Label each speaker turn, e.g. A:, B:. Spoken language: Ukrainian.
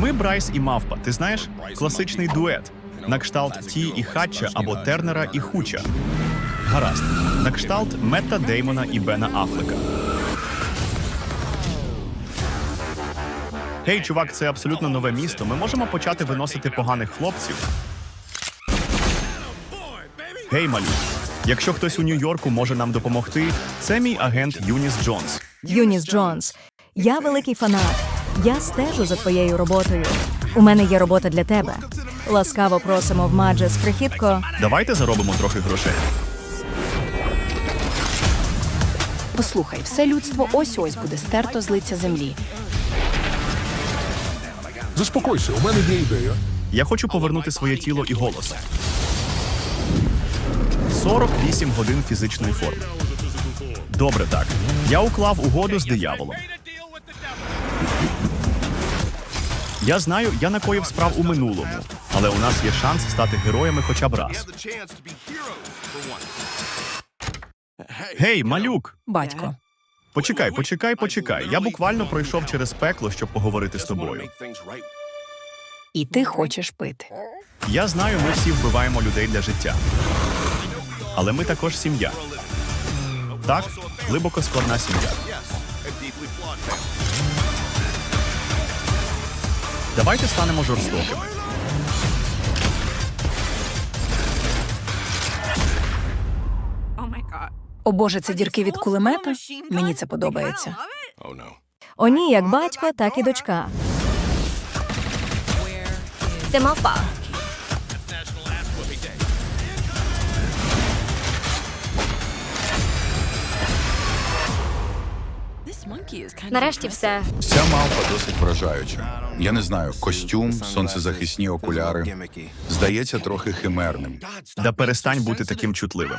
A: Ми Брайс і Мавпа. Ти знаєш? Класичний дует. На кшталт Ті і Хатча або Тернера і Хуча. Гаразд. На кшталт Метта Деймона і Бена Афлека. Гей, чувак, це абсолютно нове місто. Ми можемо почати виносити поганих хлопців. Гей, малюк. Якщо хтось у Нью-Йорку може нам допомогти, це мій агент Юніс Джонс.
B: Юніс Джонс. Я великий фанат. Я стежу за твоєю роботою. У мене є робота для тебе. Ласкаво просимо в Маджес Крихітко.
A: Давайте заробимо трохи грошей.
C: Послухай, все людство ось ось буде стерто з лиця землі.
D: Заспокойся, у мене є ідея.
A: Я хочу повернути своє тіло і голос. 48 годин фізичної форми. Добре, так. Я уклав угоду з дияволом. Я знаю, я накоїв справ у минулому, але у нас є шанс стати героями хоча б раз. Гей, малюк!
C: Батько,
A: Почекай, почекай, почекай. Я буквально пройшов через пекло, щоб поговорити з тобою.
C: і ти хочеш пити.
A: Я знаю, ми всі вбиваємо людей для життя. Але ми також сім'я. Так, глибоко складна сім'я. Давайте станемо жорстокими.
C: О Боже, це дірки від кулемета? Мені це подобається.
B: О, ні, як батько, так і дочка.
E: Ти мавпа. Нарешті все.
F: Ця мавпа досить вражаюча. Я не знаю, костюм, сонцезахисні окуляри. Здається, трохи химерним.
A: Да перестань бути таким чутливим.